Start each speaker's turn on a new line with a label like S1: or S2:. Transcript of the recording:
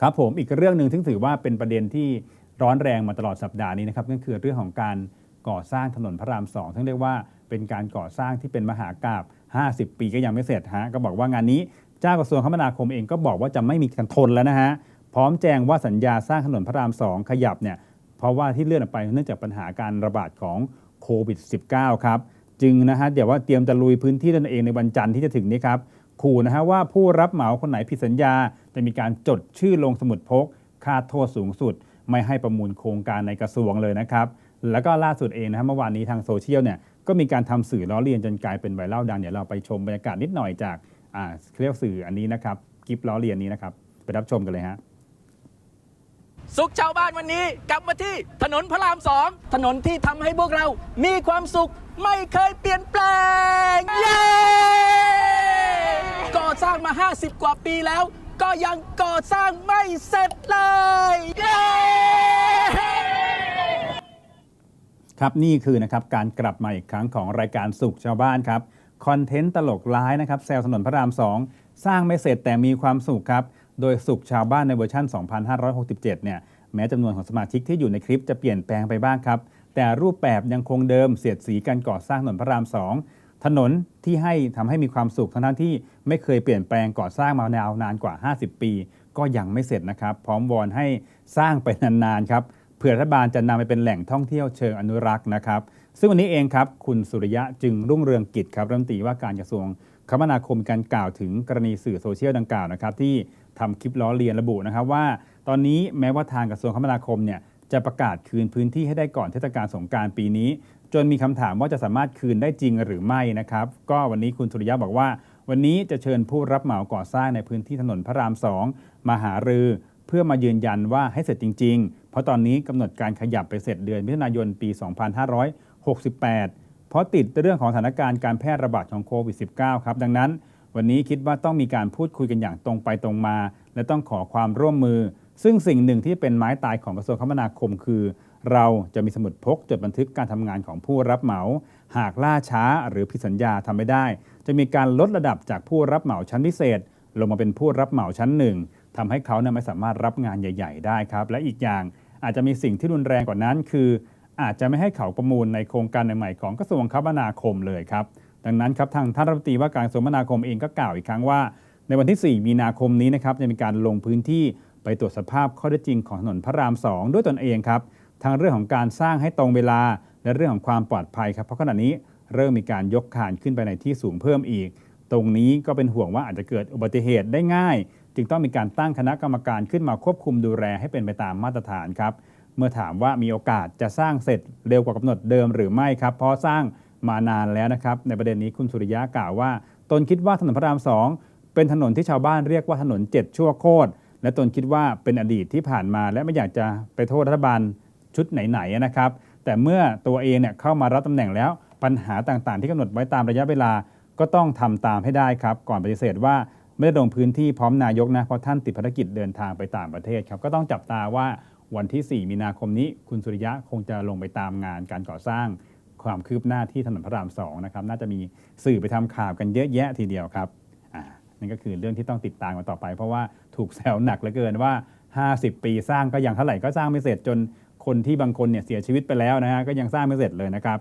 S1: ครับผมอีกเรื่องหนึ่งซึ่ถือว่าเป็นประเด็นที่ร้อนแรงมาตลอดสัปดาห์นี้นะครับนั่นคือเรื่องของการก่อสร้างถนนพระรามสองซึ่งเรียกว่าเป็นการก่อสร้างที่เป็นมหากราบ50 ปีก็ยังไม่เสร็จฮะก็บอกว่างานนี้เจ้ากระทรวงคมนาคมเองก็บอกว่าจะไม่มีการทนแล้วนะฮะพร้อมแจ้งว่าสัญญาสร้างถนนพระรามสองขยับเนี่ยเพราะว่าที่เลื่อนออกไปเนื่องจากปัญหาการระบาดของโควิด -19 ครับจึงนะฮะเดี๋ยวว่าเตรียมจะลุยพื้นที่ตนเองในวันจันทร์ที่จะถึงนี้ครับ ขู่นะฮะว่าผู้รับเหมาคนไหนผิดสัญญา จะมีการจดชื่อลงสมุดพกค่าโทษสูงสุด ไม่ให้ประมูลโครงการในกระทรวงเลยนะครับ แล้วก็ล่าสุดเองนะฮะเมื่อวานนี้ทางโซเชียลเนี่ยก็มีการทำสื่อล้อเลียนจนกลายเป็นไวรัลดังเดี๋ยวเราไปชมบรรยากาศนิดหน่อยจากอ่าเรียกสื่ออันนี้นะครับคลิปล้อเลียนนี้นะครับไปรับชมกันเลยฮะ
S2: สุขชาวบ้านวันนี้กลับมาที่ถนนพระรามสองถนนที่ทำให้พวกเรามีความสุขไม่เคยเปลี่ยนแปลงเย้างมา 50 กว่าปีแล้ว ก็ยังก่อสร้างไม่เสร็จเลย เย้
S1: ครับนี่คือนะครับการกลับมาอีกครั้งของรายการสุขชาวบ้านครับคอนเทนต์ตลกร้ายนะครับแซวถนนพระรามสองสร้างไม่เสร็จแต่มีความสุขครับ โดยสุขชาวบ้านในเวอร์ชัน2567 เนี่ยแม้จำนวนของสมาชิกที่อยู่ในคลิปจะเปลี่ยนแปลงไปบ้างครับ แต่รูปแบบยังคงเดิมเสียดสีการก่อสร้างถนนพระรามสองถนนที่ให้ทำให้มีความสุขทั้งที่ ไม่เคยเปลี่ยนแปลงก่อสร้างมายาวนานกว่า 50 ปี ก็ยังไม่เสร็จนะครับ พร้อมวอนให้สร้างไปนานๆครับเพื่อรัฐบาลจะนำไปเป็นแหล่งท่องเที่ยวเชิงอนุรักษ์นะครับซึ่งวันนี้เองครับคุณสุริยะจึงรุ่งเรืองกิจครับรัฐมนตรีว่าการกระทรวงคมนาคมการกล่าวถึงกรณีสื่อโซเชียลดังกล่าวนะครับที่ทำคลิปล้อเลียนระบุนะครับว่า ตอนนี้แม้ว่าทางกระทรวงคมนาคมเนี่ยจะประกาศคืนพื้นที่ให้ได้ก่อนเทศกาลสงกรารปีนี้ จนมีคำถามว่าจะสามารถคืนได้จริงหรือไม่นะครับ ก็วันนี้คุณสุริยะบอกว่า วันนี้จะเชิญผู้รับเหมาก่อสร้างในพื้นที่ถนนพระรามสองมาหารือ เพื่อมายืนยันว่าให้เสร็จจริง ๆ เพราะตอนนี้กำหนดการขยับไปเสร็จเดือนมิถุนายนปี 2568 เพราะติดเรื่องของสถานการณ์การแพร่ระบาดของโควิด -19 ครับ ดังนั้น วันนี้คิดว่าต้องมีการพูดคุยกันอย่างตรงไปตรงมา และต้องขอความร่วมมือ ซึ่งสิ่งหนึ่งที่เป็นไม้ตายของกระทรวงคมนาคมคือเราจะมีสมุดพกจดบันทึกการทำงานของผู้รับเหมา หากล่าช้าหรือผิดสัญญาทำไม่ได้ จะมีการลดระดับจากผู้รับเหมาชั้นพิเศษ ลงมาเป็นผู้รับเหมาชั้นหนึ่งทำให้เขาเนี่ยไม่สามารถรับงานใหญ่ ๆ ได้ครับ และอีกอย่างอาจจะมีสิ่งที่รุนแรงกว่านั้น คือ อาจจะไม่ให้เขาประมูลในโครงการใหม่ๆของกระทรวงคมนาคมเลยครับดังนั้นครับทางท่านรัฐมนตรีว่าการกระทรวงคมนาคมเองก็กล่าวอีกครั้งว่า ในวันที่ 4 มีนาคมนี้นะครับจะมีการลงพื้นที่ไปตรวจสภาพข้อเท็จจริงของถนนพระราม 2 ด้วยตนเองครับทั้งเรื่องของการสร้างให้ตรงเวลา และเรื่องของความปลอดภัยครับเพราะขณะนี้ เริ่มมีการยกคานขึ้นไปในที่สูงเพิ่มอีก ตรงนี้ก็เป็นห่วงว่าอาจจะเกิดอุบัติเหตุได้ง่าย จึงต้องมีการตั้งคณะกรรมการขึ้นมาควบคุมดูแลให้เป็นไปตามมาตรฐานครับ เมื่อถามว่ามีโอกาสจะสร้างเสร็จเร็วกว่ากำหนดเดิมหรือไม่ครับ เพราะสร้างมานานแล้วนะครับ ในประเด็นนี้คุณสุริยะกล่าวว่า ตนคิดว่าถนนพระรามสองเป็นถนนที่ชาวบ้านเรียกว่าถนนเจ็ดชั่วโคตรและตนคิดว่าเป็นอดีตที่ผ่านมาและไม่อยากจะไปโทษรัฐบาลชุดไหนๆนะครับ แต่เมื่อตัวเองเนี่ยเข้ามารับตำแหน่งแล้ว ปัญหาต่างๆ ที่กำหนดไว้ตามระยะเวลาก็ต้องทำตามให้ได้ครับ ก่อนปฏิเสธว่าไม่ได้ลงพื้นที่พร้อมนายกนะเพราะท่านติดภารกิจเดินทางไปต่างประเทศครับก็ต้องจับตาว่าวันที่ 4 มีนาคมนี้ คุณสุริยะคงจะลงไปตามงานการก่อสร้างความคืบหน้าที่ถนนพระรามสองนะครับน่าจะมีสื่อไปทำข่าวกันเยอะแยะทีเดียวครับอ่านั่นก็คือเรื่องที่ต้องติดตามกันต่อไป เพราะว่าถูกแซวหนักเหลือเกินว่า 50 ปีสร้างก็ยังเท่าไหร่ก็สร้างไม่เสร็จจนคนที่บางคนเนี่ยเสียชีวิตไปแล้วนะฮะก็ยังสร้างไม่เสร็จเลยนะครับ